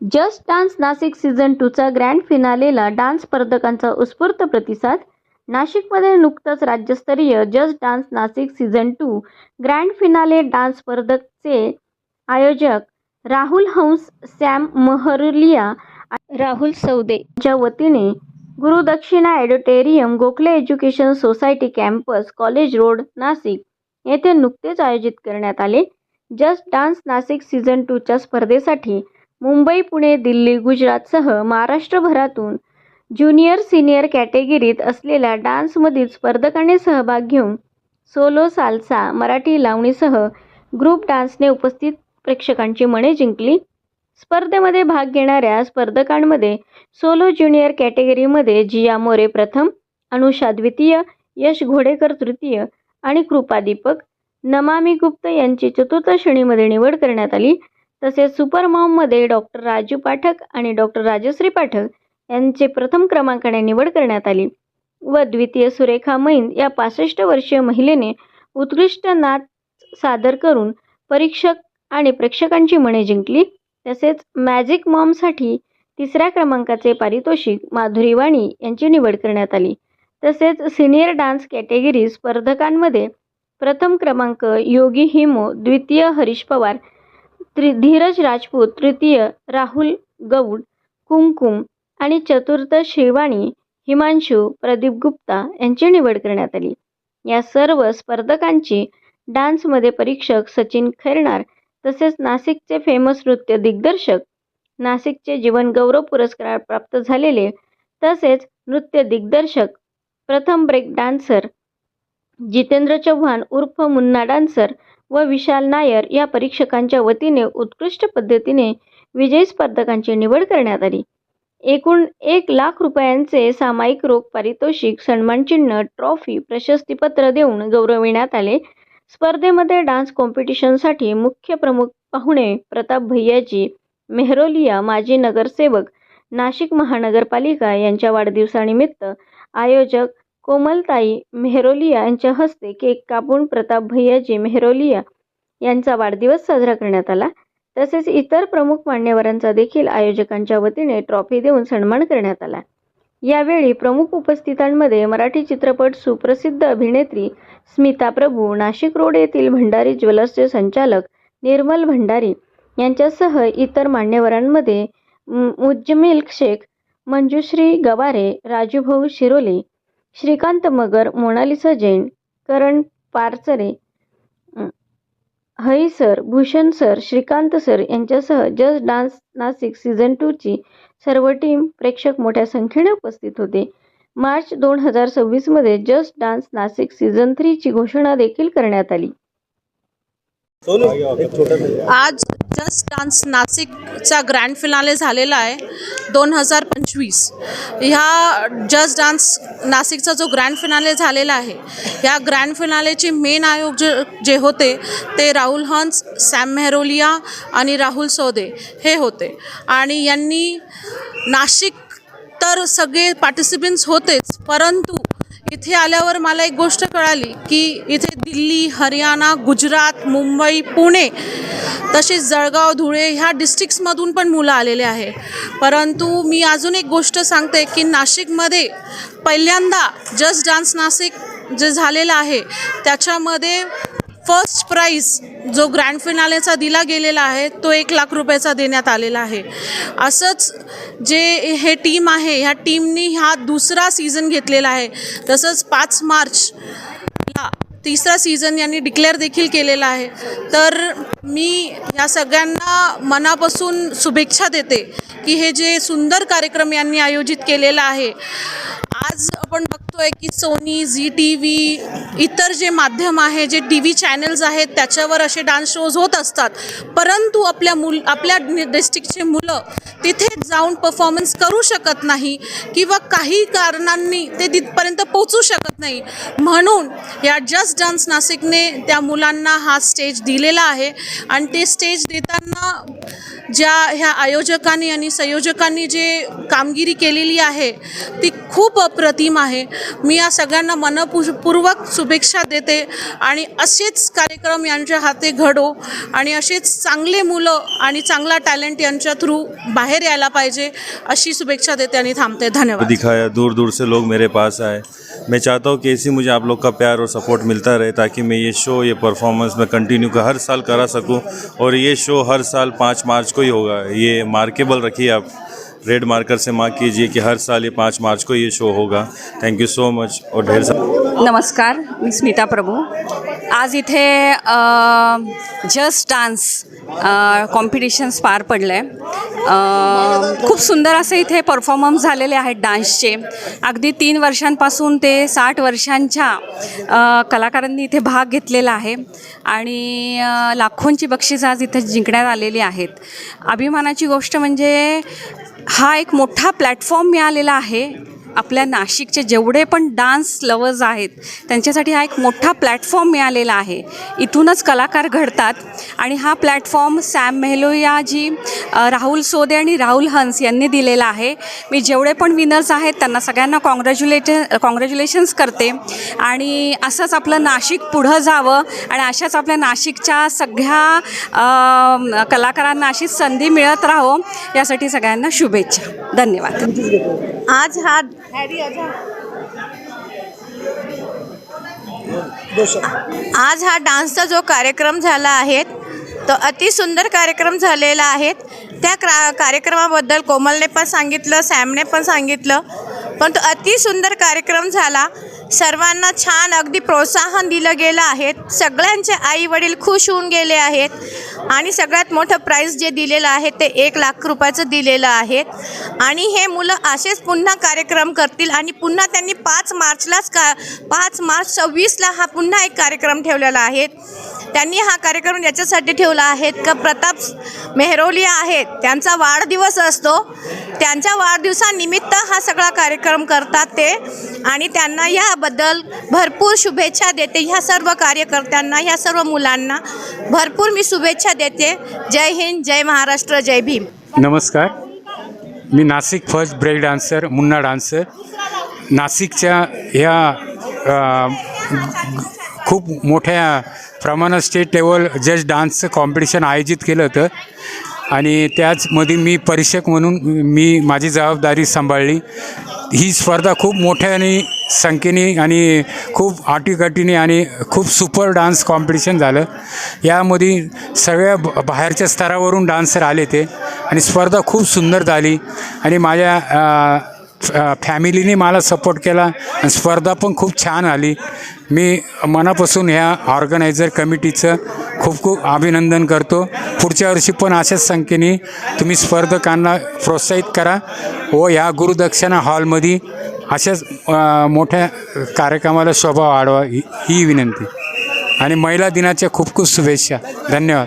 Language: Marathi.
जस्ट डान्स नाशिक सीझन टूचा ग्रँड फिनालेला डान्स स्पर्धकांचा उत्स्फूर्त प्रतिसाद. नाशिकमध्ये नुकतंच राज्यस्तरीय just dance Nashik season two grand finale dance स्पर्धकचे आयोजक राहुल हंस सॅम महरुलिया राहुल सौदे च्या वतीने Gurudakshina auditorium Gokhale education society campus college road Nashik येथे नुकतेच आयोजित करण्यात आले. जस्ट डान्स नाशिक सीझन टूच्या स्पर्धेसाठी मुंबई पुणे दिल्ली गुजरातसह महाराष्ट्रभरातून ज्युनियर सिनियर कॅटेगरीत असलेल्या डान्समधील स्पर्धकांनी सहभाग घेऊन सोलो साल्सा मराठी लावणीसह ग्रुप डान्सने उपस्थित प्रेक्षकांची मने जिंकली. स्पर्धेमध्ये भाग घेणाऱ्या स्पर्धकांमध्ये सोलो ज्युनियर कॅटेगरीमध्ये जिया मोरे प्रथम अनुषा द्वितीय यश घोडेकर तृतीय आणि कृपा दीपक. नमामी गुप्त यांची चतुर्थ श्रेणीमध्ये निवड करण्यात आली. तसेच सुपर मॉममध्ये डॉक्टर राजू पाठक आणि डॉक्टर राजश्री पाठक यांचे प्रथम क्रमांकाने निवड करण्यात आली. व द्वितीय सुरेखा मैन या पासष्ट वर्षीय महिलेने उत्कृष्ट नाच सादर करून परीक्षक आणि प्रेक्षकांची मने जिंकली. तसेच मॅजिक मॉमसाठी तिसऱ्या क्रमांकाचे पारितोषिक माधुरी वाणी यांची निवड करण्यात आली. तसेच सिनियर डान्स कॅटेगरी स्पर्धकांमध्ये प्रथम क्रमांक योगी हिमो द्वितीय हरीश पवार त्रि धीरज राजपूत तृतीय राहुल गौड कुमकुम आणि चतुर्थ शिवाणी हिमांशू प्रदीप गुप्ता यांची निवड करण्यात आली. या सर्व स्पर्धकांची डान्समध्ये परीक्षक सचिन खैरणार तसेच नाशिकचे फेमस नृत्य दिग्दर्शक नाशिकचे जीवन गौरव पुरस्कार प्राप्त झालेले तसेच नृत्य दिग्दर्शक प्रथम ब्रेक डान्सर जितेंद्र चव्हाण उर्फ मुन्ना डान्सर व विशाल नायर या परीक्षकांच्या वतीने उत्कृष्ट पद्धतीने विजयी स्पर्धकांची निवड करण्यात आली. एकूण एक लाख रुपयांचे सामायिक रोख पारितोषिक सन्मानचिन्ह ट्रॉफी प्रशस्तीपत्र देऊन गौरविण्यात आले. स्पर्धेमध्ये डान्स कॉम्पिटिशनसाठी मुख्य प्रमुख पाहुणे प्रताप भैयाजी मेहरोलिया माजी नगरसेवक नाशिक महानगरपालिका यांच्या वाढदिवसानिमित्त आयोजक कोमलताई मेहरोलिया यांच्या हस्ते केक कापून प्रताप भैयाजी मेहरोलिया यांचा वाढदिवस साजरा करण्यात आला. तसेच इतर प्रमुख मान्यवरांचा देखील आयोजकांच्या वतीने ट्रॉफी देऊन सन्मान करण्यात आला. यावेळी प्रमुख उपस्थितांमध्ये मराठी चित्रपट सुप्रसिद्ध अभिनेत्री स्मिता प्रभू नाशिक रोड येथील भंडारी ज्वेलर्सचे संचालक निर्मल भंडारी यांच्यासह इतर मान्यवरांमध्ये मुज्जमिल शेख मंजुश्री गवारे राजूभाऊ शिरोले श्रीकांत मगर मोनालिसा जैन करण पारचरे अं, हई sir Bhushan sir Shrikant sir यांच्यासह जस्ट डान्स नाशिक सीझन टूची सर्व टीम प्रेक्षक मोठ्या संख्येने उपस्थित होते. मार्च दोन हजार सव्वीसमध्ये जस्ट डान्स नाशिक सीझन थ्रीची घोषणा देखील करण्यात आली. आज जस्ट डान्स नाशिकचा ग्रँड फिनाले झालेला आहे दोन हजार पंचवीस. ह्या जस्ट डान्स नाशिकचा जो ग्रँड फिनाले झालेला आहे ह्या ग्रँड फिनालेचे मेन आयोग जे जे होते ते राहुल हंस सॅम मेहरोलिया आणि राहुल सौदे हे होते. आणि यांनी नाशिक तर सगळे पार्टिसिपंट्स होतेच परंतु इथे आल्यावर मला एक गोष्ट कळाली की इथे दिल्ली हरियाणा गुजरात मुंबई पुणे तसेच जळगाव धुळे ह्या डिस्ट्रिक्ट्समधून पण मुलं आलेले आहे. परंतु मी अजून एक गोष्ट सांगते की नाशिकमध्ये पहिल्यांदा जस्ट डान्स नाशिक जे झालेलं आहे त्याच्यामध्ये फर्स्ट प्राईज जो ग्रँड फिनालेचा दिला गेलेला आहे तो एक लाख रुपयाचा देण्यात आलेला आहे. असंच जे हे टीम आहे ह्या टीमनी हा दुसरा सीझन घेतलेला आहे. तसंच पाच मार्च तिसरा सीझन यांनी डिक्लेअर देखील केलेला आहे. तर मी या सगळ्यांना मनापासून शुभेच्छा देते की हे जे सुंदर कार्यक्रम यांनी आयोजित केलेला आहे आज आपण बघतोय की सोनी झी टी व्ही इतर जे माध्यम आहे जे टी व्ही चॅनल्स आहेत त्याच्यावर असे डान्स शोज होत असतात. परंतु आपल्या मुल आपल्या डिस्ट्रिक्टचे मुलं तिथे जाऊन परफॉर्मन्स करू शकत नाही किंवा काही कारणांनी ते तिथपर्यंत पोचू शकत नाही. म्हणून या जस्ट डान्स नाशिकने त्या मुलांना हा स्टेज दिलेला आहे आणि ते स्टेज देताना ज्या ह्या आयोजकांनी आणि संयोजकांनी जे कामगिरी केलेली आहे ती खूप अप्रतिम आहे. मी या सगळ्यांना मनपूर्वक शुभेच्छा देते आणि असेच कार्यक्रम यांच्या हाती घडो आणि असेच चांगले मुलं आणि चांगला टॅलेंट यांच्या थ्रू बाहेर यायला पाहिजे अशी शुभेच्छा देते आणि थांबते. धन्यवाद. दिखाया दूर दूर से लोग मेरे पास आए। मैं चाहता हूँ कि ऐसी मुझे आप लोग का प्यार और सपोर्ट मिलता रहे ताकि मैं ये शो ये परफॉर्मेंस मैं कंटिन्यू का हर साल करा सकूँ और ये शो हर साल पाँच मार्च को ही होगा। ये मार्केबल रखिए आप। रेड मार्कर से मार्क कीजिए कि हर साल ये पाँच मार्च को ये शो होगा। थैंक यू सो मच और ढेर सारा नमस्कार मी स्मिता प्रभू। आज इथे जस्ट डान्स कॉम्पिटिशन्स पार पडलं आहे खूप सुंदर असे इथे परफॉर्मन्स झालेले आहेत डान्सचे अगदी तीन वर्षांपासून ते साठ वर्षांच्या कलाकारांनी इथे भाग घेतलेला आहे. आणि लाखोंची बक्षीस आज इथे जिंकण्यात आलेली आहेत. अभिमानाची गोष्ट म्हणजे हा एक मोठा प्लॅटफॉर्म मिळालेला आहे. आपल्या नाशिकचे जेवढे पण डान्स लवर्स आहेत त्यांच्यासाठी हा एक मोठा प्लॅटफॉर्म मिळालेला आहे. इथूनच कलाकार घडतात आणि हा प्लॅटफॉर्म सॅम मेहलोया जी राहुल सोदे आणि राहुल हंस यांनी दिलेला आहे. मी जेवढे पण विनर्स आहेत त्यांना सगळ्यांना कॉंग्रॅच्युलेट कॉंग्रॅच्युलेशन्स करते. आणि असंच आपलं नाशिक पुढं जावं आणि अशाच आपल्या नाशिकच्या सगळ्या कलाकारांना अशी संधी मिळत राहो यासाठी सगळ्यांना शुभेच्छा. धन्यवाद. आज हा आज हा डान्सचा जो कार्यक्रम झाला आहे तो अति सुंदर कार्यक्रम झालेला आहे. त्या क्रा कार्यक्रमाबद्दल कोमलने पण सांगितलं सॅमने पण सांगितलं पण तो अति सुंदर कार्यक्रम झाला. सर्वांना छान अगदी प्रोत्साहन दिलं गेलं आहे. सगळ्यांचे आई वडील खुश होऊन गेले आहेत. आणि सगळ्यात मोठं प्राईज जे दिलेलं आहे ते एक लाख रुपयाचं दिलेलं आहे. आणि हे मुलं असेच पुन्हा कार्यक्रम करतील आणि पुन्हा त्यांनी पाच मार्चलाच का पाच मार्च सव्वीसला हा पुन्हा एक कार्यक्रम ठेवलेला आहे. त्यांनी हा कार्यक्रम याच्यासाठी ठेवला आहे. का प्रताप मेहरोलिया आहेत. त्यांचा वाढदिवस असतो. त्यांच्या वाढदिवसानिमित्त हा सगळा कार्यक्रम करतात ते. आणि त्यांना याबद्दल भरपूर शुभेच्छा देते. ह्या सर्व कार्यकर्त्यांना ह्या सर्व मुलांना भरपूर मी शुभेच्छा देते. जय हिंद जय महाराष्ट्र जय भीम. नमस्कार. मी Nashik first break dancer Munna dancer. नाशिकच्या ह्या खूप मोठ्या प्रमाणात स्टेट लेवल जज डान्सचं कॉम्पिटिशन आयोजित केलं होतं. आणि त्याचमध्ये मी परीक्षक म्हणून मी माझी जबाबदारी सांभाळली. ही स्पर्धा खूप मोठ्याने संख्येने आणि खूप आटीकाटीने आणि खूप सुपर डान्स कॉम्पिटिशन झालं. यामध्ये सगळ्या ब- बाहेरच्या स्तरावरून डान्सर आले ते. आणि स्पर्धा खूप सुंदर झाली. आणि माझ्या फॅमिलीने मला सपोर्ट केला. आणि स्पर्धा पण खूप छान आली. मी मनापासून ह्या ऑर्गनायझर कमिटीचं खूप खूप अभिनंदन करतो. पुढच्या वर्षी पण अशाच संख्येने तुम्ही स्पर्धकांना प्रोत्साहित करा व ह्या गुरुदक्षिणा हॉलमध्ये अशाच मोठ्या कार्यक्रमाला शोभा वाढवा. ही ही विनंती. आणि महिला दिनाच्या खूप खूप शुभेच्छा. धन्यवाद.